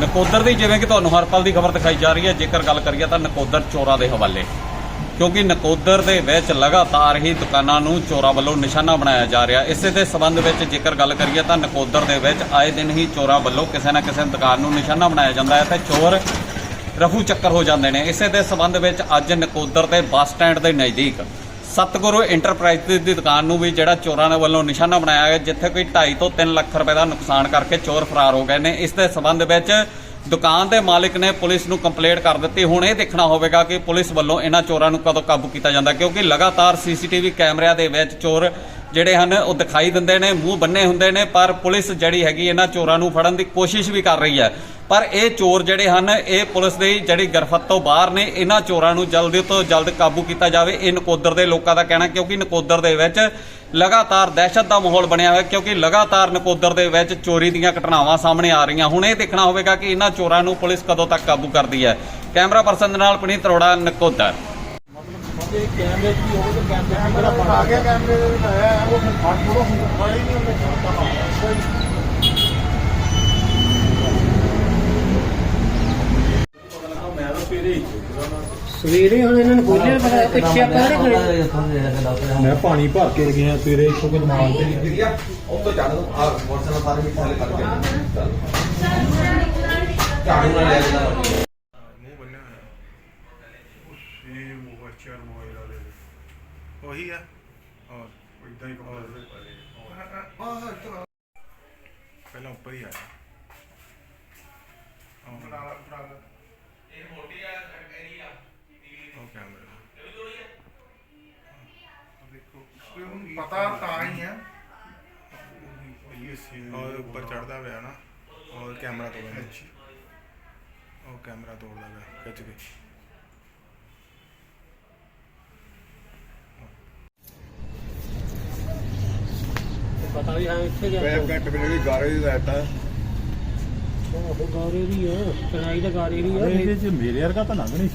ਨਕੋਦਰ ਦੀ ਜਿਵੇਂ ਕਿ ਤੁਹਾਨੂੰ ਹਰ ਪਲ ਦੀ ਖਬਰ ਦਿਖਾਈ ਜਾ ਰਹੀ ਹੈ, ਜੇਕਰ ਗੱਲ ਕਰੀਏ ਤਾਂ ਨਕੋਦਰ ਚੋਰਾਂ ਦੇ ਹਵਾਲੇ। ਕਿਉਂਕਿ ਨਕੋਦਰ ਦੇ ਵਿੱਚ ਲਗਾਤਾਰ ਹੀ ਦੁਕਾਨਾਂ ਨੂੰ ਚੋਰਾਂ ਵੱਲੋਂ ਨਿਸ਼ਾਨਾ ਬਣਾਇਆ ਜਾ ਰਿਹਾ। ਇਸੇ ਦੇ ਸਬੰਧ ਵਿੱਚ ਜੇਕਰ ਗੱਲ ਕਰੀਏ ਤਾਂ ਨਕੋਦਰ ਦੇ ਵਿੱਚ ਆਏ ਦਿਨ ਹੀ ਚੋਰਾਂ ਵੱਲੋਂ ਕਿਸੇ ਨਾ ਕਿਸੇ ਦੁਕਾਨ ਨੂੰ ਨਿਸ਼ਾਨਾ ਬਣਾਇਆ ਜਾਂਦਾ ਹੈ ਤੇ ਚੋਰ ਰਫੂ ਚੱਕਰ ਹੋ ਜਾਂਦੇ ਨੇ। ਇਸੇ ਦੇ ਸਬੰਧ ਵਿੱਚ ਅੱਜ ਨਕੋਦਰ ਦੇ ਬੱਸ ਸਟੈਂਡ ਦੇ ਨਜ਼ਦੀਕ ਸਤਗੁਰੂ ਇੰਟਰਪ੍ਰਾਈਜ਼ ਦੀ ਦੁਕਾਨ ਨੂੰ ਵੀ ਜਿਹੜਾ ਚੋਰਾਂ ਦੇ ਵੱਲੋਂ ਨਿਸ਼ਾਨਾ ਬਣਾਇਆ ਗਿਆ, ਜਿੱਥੇ ਕੋਈ 2.5 ਤੋਂ 3 ਲੱਖ ਰੁਪਏ ਦਾ ਨੁਕਸਾਨ ਕਰਕੇ ਚੋਰ ਫਰਾਰ ਹੋ ਗਏ ਨੇ। ਇਸ ਦੇ ਸਬੰਧ ਵਿੱਚ ਦੁਕਾਨ ਦੇ ਮਾਲਕ ਨੇ ਪੁਲਿਸ ਨੂੰ ਕੰਪਲੇਂਟ ਕਰ ਦਿੱਤੀ। ਹੁਣ ਇਹ ਦੇਖਣਾ ਹੋਵੇਗਾ ਕਿ ਪੁਲਿਸ ਵੱਲੋਂ ਇਹਨਾਂ ਚੋਰਾਂ ਨੂੰ ਕਦੋਂ ਕਾਬੂ ਕੀਤਾ ਜਾਂਦਾ, ਕਿਉਂਕਿ ਲਗਾਤਾਰ ਸੀਸੀਟੀਵੀ ਕੈਮਰਿਆਂ ਦੇ ਵਿੱਚ ਚੋਰ ਜਿਹੜੇ ਹਨ, ਉਹ ਦਿਖਾਈ ਦਿੰਦੇ ਨੇ, ਮੂੰਹ ਬੰਨੇ ਹੁੰਦੇ ਨੇ, ਪਰ ਪੁਲਿਸ ਜਿਹੜੀ ਹੈਗੀ ਇਹਨਾਂ ਚੋਰਾਂ ਨੂੰ ਫੜਨ ਦੀ ਕੋਸ਼ਿਸ਼ ਵੀ ਕਰ ਰਹੀ ਹੈ। ਪਰ ਇਹ ਚੋਰ ਜਿਹੜੇ ਹਨ ਇਹ ਪੁਲਿਸ ਦੀ ਜਿਹੜੀ ਗਰਫਤ ਤੋਂ ਬਾਹਰ ਨੇ ਇਹਨਾਂ ਚੋਰਾਂ ਨੂੰ ਜਲਦੀ ਤੋਂ ਜਲਦ ਕਾਬੂ ਕੀਤਾ ਜਾਵੇ। ਇਹ ਨਕੋਦਰ ਦੇ ਲੋਕਾਂ ਦਾ ਕਹਿਣਾ ਕਿਉਂਕਿ ਨਕੋਦਰ ਦੇ ਵਿੱਚ ਲਗਾਤਾਰ ਦਹਿਸ਼ਤ ਦਾ ਮਾਹੌਲ ਬਣਿਆ ਹੋਇਆ ਕਿਉਂਕਿ ਲਗਾਤਾਰ ਨਕੋਦਰ ਦੇ ਵਿੱਚ ਚੋਰੀ ਦੀਆਂ ਘਟਨਾਵਾਂ ਸਾਹਮਣੇ ਆ ਰਹੀਆਂ। ਹੁਣ ਇਹ ਦੇਖਣਾ ਹੋਵੇਗਾ ਕਿ ਇਹਨਾਂ ਚੋਰਾਂ ਨੂੰ ਪੁਲਿਸ ਕਦੋਂ ਤੱਕ ਕਾਬੂ ਕਰਦੀ ਹੈ। ਕੈਮਰਾ ਪਰਸਨ ਦੇ ਨਾਲ ਪਨੀਤ ਅਰੋੜਾ ਨਕੋਦਰ। ਆ ਗਿਆ ਕੈਮਰੇ ਦੇ ਵਿੱਚ। ਆਇਆ ਹੈ, ਉਹ ਫੜ ਥੋੜਾ ਹੁੰਦਾ ਹੀ ਨਹੀਂ ਉਹਨੇ ਚੋਰ ਸਵੇਰੇ ਹੁਣ ਇਹਨਾਂ ਨੂੰ ਖੋਲਿਆ ਪਤਾ ਪਿੱਛੇ ਆਪਾਂ ਨੇ ਖੜੇ ਮੈਂ ਪਾਣੀ ਭਰ ਕੇ ਗਿਆ ਸਵੇਰੇ ਇੱਥੋਂ ਕਿ ਮਾਲ ਤੇ ਨਹੀਂ ਆ ਮੋਟਰਸਾਈਕਲ ਸਾਰੇ ਮਿੱਠੇ ਵਾਲੇ ਕਰਕੇ। ਚੱਲ। ਝਾੜੂ ਨਾਲ ਲੈ ਜਾਂਦਾ। ਮੂੰਹ ਬੰਨਿਆ ਹੋਇਆ। ਇਹ ਉਹ ਚਾਰ ਮੋਬਾਈਲ ਵਾਲੇ ਉਹੀ ਆ? ਔਰ ਇਦਾਂ ਹੀ ਪਹਿਲਾਂ ਉੱਪਰ ਹੀ ਆਇਆ ਬਣਾ ਲਾ ਬਣਾ ਲਾ। ਇਹ ਮੋਟੀ ਆ ਏਰੀਆ ਉਹ ਕੈਮਰਾ ਦੇਖੋ ਕੋਈ ਹੁਣ ਪਤਾ ਤਾਂ ਹੀ ਆ। ਔਰ ਉੱਪਰ ਚੜਦਾ ਹੋਇਆ ਨਾ ਔਰ ਕੈਮਰਾ ਤੋੜਦਾ ਉਹ ਕੈਮਰਾ ਤੋੜਦਾ ਪਿਆ ਖਿੱਚ ਕੇ। ਪਤਾ ਵੀ ਹਾਂ ਇੱਥੇ ਗਿਆ ਘੰਟੇ ਪਹਿਲੇ ਵੀ ਗਾਰੇ ਦੀ ਲਾਇਤਾ ਉਹ ਗਾਰੇ ਦੀ ਆ। ਕੜਾਈ ਦਾ ਗਾਰੇ ਦੀ ਆ। ਇਹਦੇ ਚ ਮੇਰੇ ਵਰਗਾ ਤਾਂ ਲੰਘ ਨਹੀਂ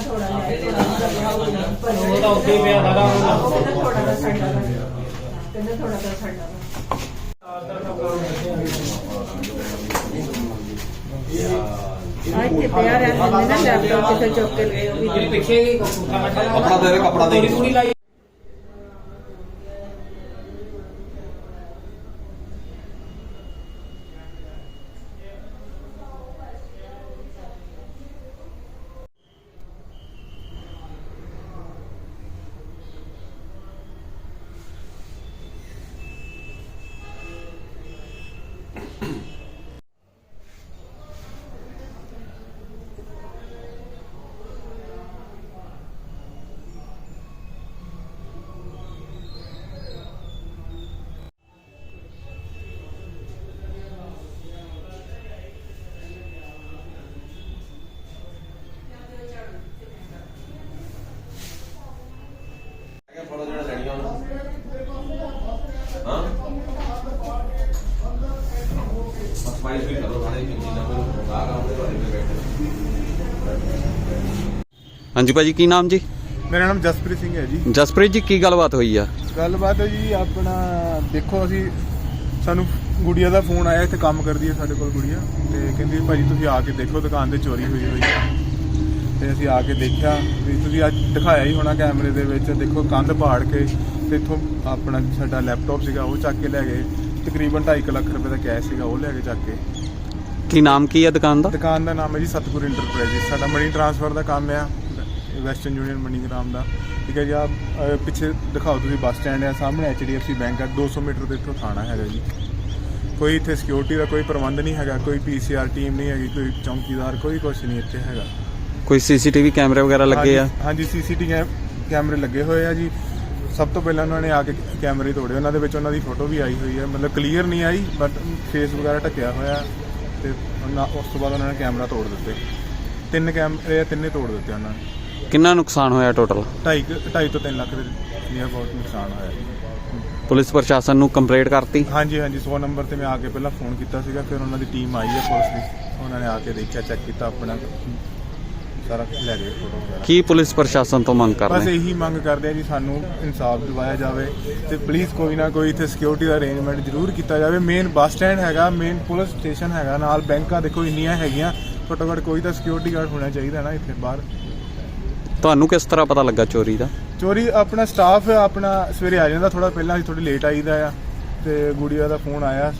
ਥੋੜਾ ਜਿਹਾ ਥੋੜਾ ਜਿਹਾ ਉਹ ਤਾਂ ਉੱਥੇ ਹੀ ਪਿਆ ਸਾਰਾ ਉਹਦਾ। ਉਹ ਕਹਿੰਦਾ ਥੋੜਾ ਜਿਹਾ ਸੰਡਾ ਦਾ ਕਹਿੰਦਾ ਥੋੜਾ ਜਿਹਾ ਸੰਡਾ ਦਾ ਆਈ ਤੇ ਪਿਆ ਰਹਿੰਦੇ ਨੇ ਨਾ ਲੈਪਟਾਪ ਕਿਤੇ ਚੁੱਕ ਕੇ ਗਏ ਉਹ ਵੀ। ਪਿੱਛੇ ਕਪੜਾ ਕੱਪੜਾ ਦੇ ਦੇ ਕੱਪੜਾ ਦੇ ਲਾਈ। ਹਾਂ? ਸਫ਼ਾਈ ਵੀ ਕਰੋ ਸਾਰੇ ਕਿੰਨੀ ਨਾ ਕੋਈ ਆ ਕੰਮ ਤੇ ਤੁਹਾਡੇ ਤੇ ਬੈਠੇ। ਹਾਂਜੀ ਭਾਜੀ ਕੀ ਨਾਮ ਜੀ? ਮੇਰਾ ਨਾਮ ਜਸਪ੍ਰੀਤ ਸਿੰਘ ਹੈ ਜੀ। ਜਸਪ੍ਰੀਤ ਜੀ ਕੀ ਗੱਲਬਾਤ ਹੋਈ ਆ? ਗੱਲਬਾਤ ਹੈ ਜੀ ਆਪਣਾ ਦੇਖੋ ਅਸੀਂ ਸਾਨੂੰ ਗੁੜੀਆ ਦਾ ਫੋਨ ਆਇਆ ਇੱਥੇ ਕੰਮ ਕਰਦੀ ਹੈ ਸਾਡੇ ਕੋਲ ਗੁੜੀਆ। ਤੇ ਕਹਿੰਦੀ ਭਾਜੀ ਤੁਸੀਂ ਆ ਕੇ ਦੇਖੋ ਦੁਕਾਨ ਤੇ ਚੋਰੀ ਹੋਈ ਹੋਈ ਹੈ। ਤੇ ਅਸੀਂ ਆ ਕੇ ਦੇਖਿਆ ਵੀ ਤੁਸੀਂ ਅੱਜ ਦਿਖਾਇਆ ਹੀ ਹੋਣਾ ਕੈਮਰੇ ਦੇ ਵਿੱਚ ਦੇਖੋ ਕੰਧ ਪਾੜ ਕੇ। ਤੇ ਇੱਥੋਂ ਆਪਣਾ ਸਾਡਾ ਲੈਪਟਾਪ ਸੀਗਾ ਉਹ ਚੱਕ ਕੇ ਲੈ ਗਏ। ਤਕਰੀਬਨ 2.5 ਲੱਖ ਰੁਪਏ ਦਾ ਕੈਸ਼ ਸੀਗਾ ਉਹ ਲੈ ਕੇ ਚੱਕ ਕੇ। ਕੀ ਨਾਮ ਕੀ ਹੈ ਦੁਕਾਨ ਦਾ? ਦੁਕਾਨ ਦਾ ਨਾਮ ਹੈ ਜੀ ਸਤਗੁਰ ਇੰਟਰਪ੍ਰਾਈਜ਼ਸ ਸਾਡਾ ਮਨੀ ਟ੍ਰਾਂਸਫਰ ਦਾ ਕੰਮ ਆ ਵੈਸਟਰਨ ਯੂਨੀਅਨ ਮਨੀਗ੍ਰਾਮ ਦਾ। ਠੀਕ ਹੈ ਜੀ ਆ ਪਿੱਛੇ ਦਿਖਾਓ ਤੁਸੀਂ ਬੱਸ ਸਟੈਂਡ ਹੈ ਸਾਹਮਣੇ HDFC ਬੈਂਕ ਹੈ 200 ਮੀਟਰ ਦੇ ਇੱਥੋਂ ਥਾਣਾ ਹੈਗਾ ਜੀ। ਕੋਈ ਇੱਥੇ ਸਿਕਿਉਰਿਟੀ ਦਾ ਕੋਈ ਪ੍ਰਬੰਧ ਨਹੀਂ ਹੈਗਾ ਕੋਈ PCR ਟੀਮ ਨਹੀਂ ਹੈਗੀ ਕੋਈ ਚੌਂਕੀਦਾਰ ਕੋਈ ਕੁਛ ਨਹੀਂ ਇੱਥੇ ਹੈਗਾ। ਕੋਈ ਸੀਸੀਟੀਵੀ ਕੈਮਰੇ ਵਗੈਰਾ ਲੱਗੇ ਆ? ਹਾਂਜੀ- ਹਾਂਜੀ ਸੀਸੀਟੀ ਕੈਮਰੇ ਲੱਗੇ ਹੋਏ ਆ ਜੀ। ਸਭ ਤੋਂ ਪਹਿਲਾਂ ਉਹਨਾਂ ਨੇ ਆ ਕੇ ਕੈਮਰੇ ਤੋੜੇ। ਉਹਨਾਂ ਦੇ ਵਿੱਚ ਉਹਨਾਂ ਦੀ ਫੋਟੋ ਵੀ ਆਈ ਹੋਈ ਹੈ। ਮਤਲਬ ਕਲੀਅਰ ਨਹੀਂ ਆਈ ਬਟ ਫੇਸ ਵਗੈਰਾ ਢੱਕਿਆ ਹੋਇਆ ਤੇ ਉਹਨਾਂ ਉਸ ਤੋਂ ਬਾਅਦ ਉਹਨਾਂ ਨੇ ਕੈਮਰਾ ਤੋੜ ਦਿੱਤੇ। ਤਿੰਨ ਕੈਮਰੇ ਤਿੰਨੇ ਤੋੜ ਦਿੱਤੇ ਉਹਨਾਂ ਨੇ। ਕਿੰਨਾ ਨੁਕਸਾਨ ਹੋਇਆ ਟੋਟਲ ਢਾਈ ਕੁ- ਢਾਈ ਤੋਂ 3 ਲੱਖ ਦੇ ਨੀਅਰ ਬਹੁਤ ਨੁਕਸਾਨ ਹੋਇਆ। ਪੁਲਿਸ ਪ੍ਰਸ਼ਾਸਨ ਨੂੰ ਕੰਪਲੇਂਟ ਕਰਤੀ? ਹਾਂਜੀ ਹਾਂਜੀ 100 ਨੰਬਰ ਤੇ ਮੈਂ ਆ ਕੇ ਪਹਿਲਾਂ ਫੋਨ ਕੀਤਾ ਸੀਗਾ ਫਿਰ ਉਹਨਾਂ ਦੀ ਟੀਮ ਆਈ ਹੈ ਪੁਲਿਸ ਦੀ। ਉਹਨਾਂ ਨੇ ਆ ਕੇ ਦੇਖਿਆ ਚੈੱਕ ਕੀਤਾ ਆਪਣਾ। ਸਾਰਾ ਲੈ ਗਏ ਫੋਟੋ ਵਗੈਰਾ। ਕੀ ਪੁਲਿਸ ਪ੍ਰਸ਼ਾਸਨ ਤੋਂ ਮੰਗ ਕਰ ਬਸ ਰਹੇ? ਇਹੀ ਮੰਗ ਕਰਦੇ ਆ ਜੀ ਸਾਨੂੰ ਇਨਸਾਫ ਦਿਵਾਇਆ ਜਾਵੇ ਤੇ ਪਲੀਜ਼ ਕੋਈ ਨਾ ਕੋਈ ਇੱਥੇ ਸਿਕਿਉਰਿਟੀ ਦਾ ਅਰੇਂਜਮੈਂਟ ਜ਼ਰੂਰ ਕੀਤਾ ਜਾਵੇ। ਮੇਨ ਬੱਸ ਸਟੈਂਡ ਹੈਗਾ ਮੇਨ ਪੁਲਿਸ ਸਟੇਸ਼ਨ ਹੈਗਾ ਨਾਲ ਬੈਂਕਾਂ ਦੇਖੋ ਇੰਨੀਆਂ ਹੈਗੀਆਂ ਘੱਟੋ ਘੱਟ ਕੋਈ ਤਾਂ ਸਿਕਿਉਰਿਟੀ ਗਾਰਡ ਹੋਣਾ ਚਾਹੀਦਾ ਨਾ ਇੱਥੇ ਬਾਹਰ। ਤੁਹਾਨੂੰ ਕਿਸ ਤਰ੍ਹਾਂ ਪਤਾ ਲੱਗਾ ਚੋਰੀ ਦਾ? ਚੋਰੀ ਆਪਣਾ ਸਟਾਫ ਆਪਣਾ ਸਵੇਰੇ ਆ ਜਾਂਦਾ ਥੋੜਾ ਪਹਿਲਾਂ ਅਸੀਂ ਥੋੜੀ ਲੇਟ ਆਈਦਾ ਆ ਤੇ ਗੁੜੀਆ ਦਾ ਫੋਨ ਆਇਆ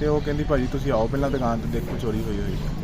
ਤੇ ਉਹ ਕਹਿੰਦੀ ਭਾਜੀ ਤੁਸੀਂ ਆਓ ਪਹਿਲਾਂ ਦੁਕਾਨ ਤੇ ਦੇਖੋ ਚੋਰੀ ਹੋਈ ਹੋਈ ਹੈ।